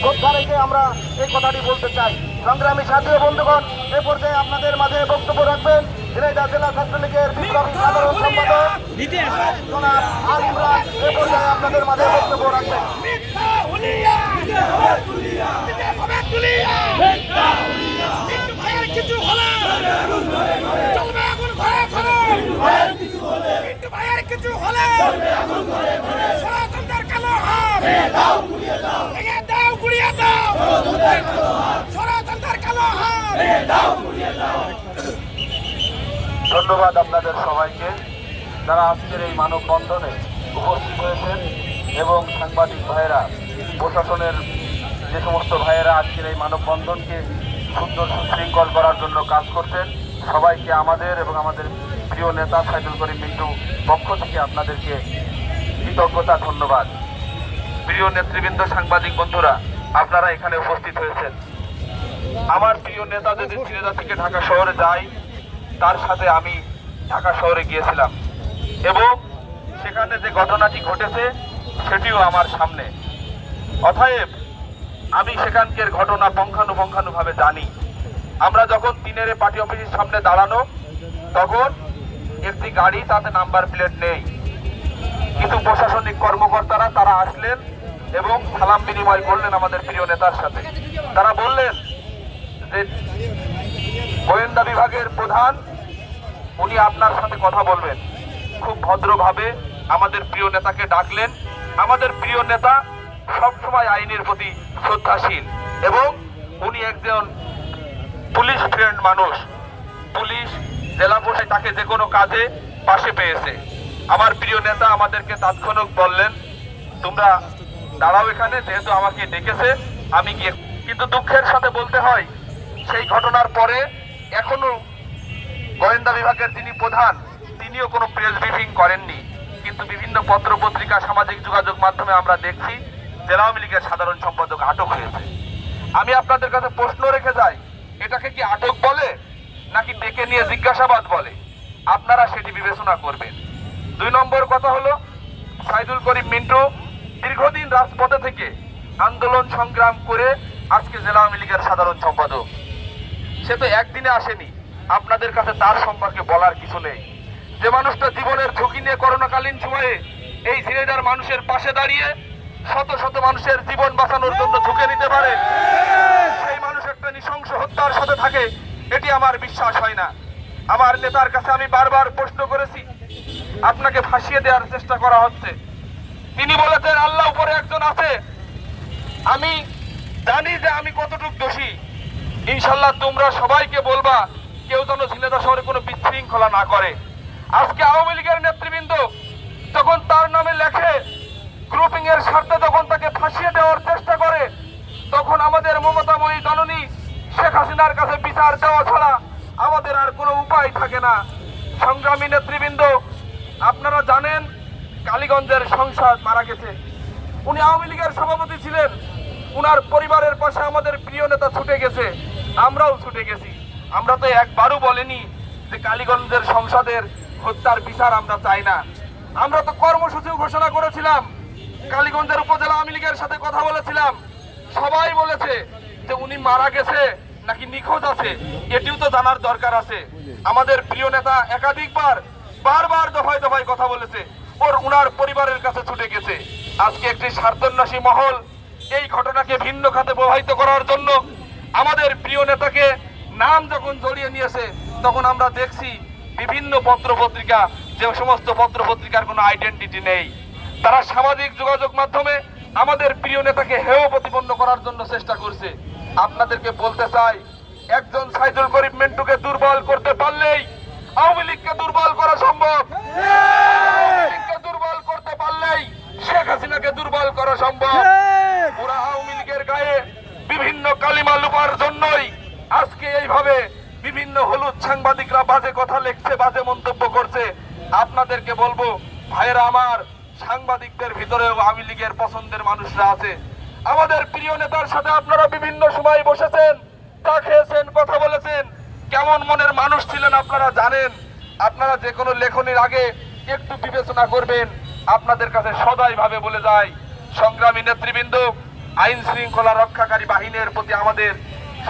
শ্রদ্ধা রেখে আমরা এই কথাটি বলতে চাই। সংগ্রামী সাথী বন্ধুগণ এ পর্যায়ে আপনাদের মাঝে বক্তব্য রাখবেন। ঝিনাইদহ জেলা ছাত্রলীগের বিপ্লবী সাধারণ সম্পাদক জনাব আল ইমরান এ পর্যায়ে আপনাদের মাঝে বক্তব্য রাখবেন। মিথ্যা হুলিয়া মিথ্যা হবে তুলিয়া মিথ্যা ভাইয়ের কিছু হলে চলবে আগুন ঘরে ঘরে। মিথ্যা ভাইয়ের কিছু হলে ষড়যন্ত্রের কালো হাত ভেঙে দাও। গুড়িয়ে দাও। কালো হাত ধন্যবাদ আপনাদের সবাইকে। যারা আজকের এই মানববন্ধনে উপস্থিত হয়েছেন এবং সাংবাদিক ভাইয়েরা, প্রশাসনের যে সমস্ত ভাইয়েরা আজকের এই মানববন্ধনকে সুন্দর সুশৃঙ্খল করার জন্য কাজ করছেন, সবাইকে আমাদের এবং আমাদের প্রিয় নেতা সাইদুল করিম মিন্টু পক্ষ থেকে আপনাদেরকে কৃতজ্ঞতা, ধন্যবাদ। প্রিয় নেতৃবৃন্দ, সাংবাদিক বন্ধুরা আপনারা এখানে উপস্থিত হয়েছেন। আমার প্রিয় নেতা যদি ঝিনেদা থেকে ঢাকা শহরে যায়, তার সাথে আমি ঢাকা শহরে গিয়েছিলাম। এবং সেখানে যে ঘটনাটি ঘটেছে, সেটিও আমার সামনে। অতএব, আমি সেখানকার ঘটনা পঙ্খানুপঙ্খানুভাবে জানি। আমরা যখন তিনের পার্টি অফিসের সামনে দাঁড়ানো, তখন একটি গাড়ি তাতে নাম্বার প্লেট নেই। কিন্তু প্রশাসনিক কর্মকর্তারা তারা আসলেন এবং সালাম বিনিময় করলেন আমাদের প্রিয় নেতার সাথে। তারা বললেন যে, গোয়েন্দা বিভাগের প্রধান, উনি আপনার সাথে কথা বলবেন। খুব ভদ্রভাবে আমাদের প্রিয় নেতাকে ডাকলেন। আমাদের প্রিয় নেতা সবসময় আইনের প্রতি শ্রদ্ধাশীল এবং উনি একজন পুলিশ ফ্রেন্ড মানুষ। পুলিশ জেলা বসে তাকে যে কোনো কাজে পাশে পেয়েছে। আমার প্রিয় নেতা আমাদেরকে তাৎক্ষণিক বললেন, তোমরা দাঁড়াও এখানে, যেহেতু আমাকে ডেকেছে, আমি গিয়ে কিন্তু দুঃখের সাথে বলতে হয়, সেই ঘটনার পরে এখনও গোয়েন্দা বিভাগের যিনি প্রধান, তিনিও কোনো প্রেস ব্রিফিং করেননি। কিন্তু বিভিন্ন পত্র পত্রিকা সামাজিক যোগাযোগ মাধ্যমে আমরা দেখছি, জেলা আওয়ামী লীগের সাধারণ সম্পাদক আটক হয়েছে। আমি আপনাদের কাছে প্রশ্ন রেখে যাই, এটাকে কি আটক বলে, নাকি ডেকে নিয়ে জিজ্ঞাসাবাদ বলে? আপনারা সেটি বিবেচনা করবেন। দুই নম্বর কথা হলো, সাইদুল করিম মিন্টু দীর্ঘদিন রাজপথে থেকে আন্দোলন সংগ্রাম করে আজকে জেলা আওয়ামী লীগের সাধারণ সম্পাদক। সে তো একদিনে আসেনি। আপনাদের কাছে তার সম্পর্কে বলার কিছু নেই। যে মানুষটা জীবনের ঝুঁকি নিয়ে করোনাকালীন সময়ে এই ঝিনেদার মানুষের পাশে দাঁড়িয়ে শত শত মানুষের জীবন বাঁচানোর জন্য ঝুঁকে নিতে পারে, সেই মানুষ একটা নৃশংস হত্যার সাথে থাকে, এটি আমার বিশ্বাস হয় না। আমার নেতার কাছে আমি বারবার প্রশ্ন করেছি। আপনাকে ফাঁসিয়ে দেওয়ার চেষ্টা করা হচ্ছে। তিনি বলেছেন, আল্লাহ উপরে একজন আছে। আমি জানি যে আমি কতটুকু দোষী। ইনশাল্লাহ তোমরা সবাইকে বলবা, কেউ যেন ঝিনেদা শহরে কোনো বিশৃঙ্খলা না করে। আজকে আওয়ামী লীগের নেতৃবৃন্দ যখন তার নামে লেখে, গ্রুপিং এর স্বার্থে যখন তাকে ফাঁসিয়ে দেওয়ার চেষ্টা করে, তখন আমাদের মমতাময়ী জননী শেখ হাসিনার কাছে বিচার দেওয়া ছাড়া আমাদের আর কোনো উপায় থাকে না। সংগ্রামী নেতৃবৃন্দ, আপনারা জানেন কালীগঞ্জের সংসদ মারা গেছে। উনি আওয়ামী লীগের সভাপতি ছিলেন। উনার পরিবারের পাশে আমাদের প্রিয় নেতা ছুটে গেছে। আমরাও ছুটে গেছি। আমরা তো একবারও বলেনি যে কালীগঞ্জের সংসদের হত্যার বিচার আমরা চাই না। আমরা তো কর্মসূচিও ঘোষণা করেছিলাম। কালীগঞ্জের উপজেলা আওয়ামী লীগের সাথে কথা বলেছিলাম। সবাই বলেছে যে উনি মারা গেছে নাকি নিখোঁজ আছে। এটিও তো জানার দরকার আছে। আমাদের প্রিয় নেতা একাধিকবার, বারবার দফায় দফায় কথা বলেছে। ওর উনার পরিবারের কাছে ছুটে গেছে। আজকে একটি স্বার্থন্যাসী মহল এই ঘটনাকে ভিন্ন খাতে প্রবাহিত করার জন্য আমাদের প্রিয় নেতাকে নাম যখন জড়িয়ে নিয়েছে তখন আমরা দেখছি বিভিন্ন পত্র পত্রিকা যে সমস্ত পত্র পত্রিকার কোনো আইডেন্টিটি নেই। তারা সামাজিক যোগাযোগ মাধ্যমে আমাদের প্রিয় নেতাকে হেয় প্রতিপন্ন করার জন্য চেষ্টা করছে। আপনাদেরকে বলতে চাই একজন সাইদুল করিম মেন্টুকে দুর্বল করতে পারলেই আওয়ামী লীগকে দুর্বল করা সম্ভব। করতে শেখ হাসিনাকে দুর্বল করা সম্ভব। পুরা আওয়ামী লীগের গায়ে বিভিন্ন কালিমা লুপার জন্যই আজকে এইভাবে বিভিন্ন হলুদ সাংবাদিকরা বাজে কথা লিখছে বাজে মন্তব্য করছে। আপনাদেরকে বলব ভাইয়েরা আমার সাংবাদিকদের ভিতরেও আওয়ামী লীগের পছন্দের মানুষরা আছে। আমাদের প্রিয় নেতার সাথে আপনারা বিভিন্ন সময় বসেছেন চা খেয়েছেন কথা বলেছেন। কেমন মনের মানুষ ছিলেন আপনারা জানেন। আপনারা যে কোনো লেখনির আগে একটু বিবেচনা করবেন। আপনাদের কাছে সদাই ভাবে বলে যায় সংগ্রামী নেতৃবৃন্দ, আইন শৃঙ্খলা রক্ষাকারী বাহিনীর প্রতি আমাদের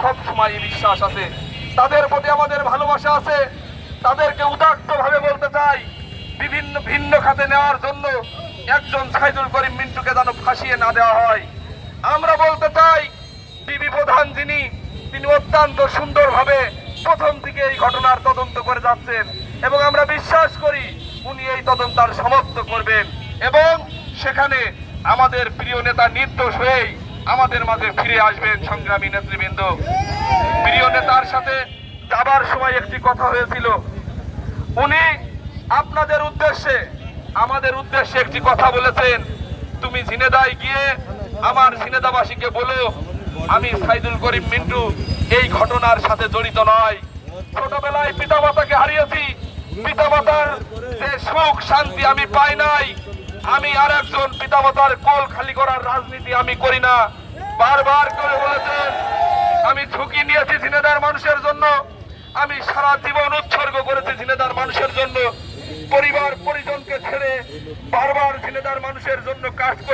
সব সময় বিশ্বাস আছে। তাদের প্রতি আমাদের ভালোবাসা আছে। তাদেরকে উদাত্ত ভাবে বলতে চাই, বিভিন্ন ভিন্ন খাতে নেওয়ার জন্য একজন সাইদুল করিম মিন্টুকে যেন ফাঁসিয়ে না দেওয়া হয়। আমরা বলতে চাই ডিবি প্রধান যিনি, তিনি অত্যন্ত সুন্দরভাবে প্রথম থেকে এই ঘটনার তদন্ত করে যাচ্ছেন। এবং আমরা বিশ্বাস করি উনি এই তদন্তার সমাপ্ত করবেন এবং সেখানে আমাদের প্রিয় নেতা নির্দোষ হয়েই আমাদের মাঝে ফিরে আসবেন সংগ্রামী নেতৃবৃন্দ। প্রিয় নেতার সাথে যাবার সময় একটি কথা হয়েছিল। উনি আপনাদের উদ্দেশ্যে, আমাদের উদ্দেশ্যে একটি কথা বলেছেন। তুমি ঝিনেদায় গিয়ে আমার ঝিনেদাবাসীকে বলো, আমি সাইদুল করিম মিন্টু এই ঘটনার সাথে জড়িত নয়। ছোটবেলায় পিতামাতাকে হারিয়েছি পিতামাতার যে সুখ শান্তি আমি পাই নাই, আমি আর একজন পিতামাতার কোল খালি করার রাজনীতি আমি করি না। বারবার করে বলেছেন, আমি ঝুঁকি নিয়েছি ঝিনেদার মানুষের জন্য, আমি সারা জীবন উৎসর্গ করেছি ঝিনেদার মানুষের জন্য। পরিবার পরিজনকে ছেড়ে বারবার ঝিনেদার মানুষের জন্য কাজ করে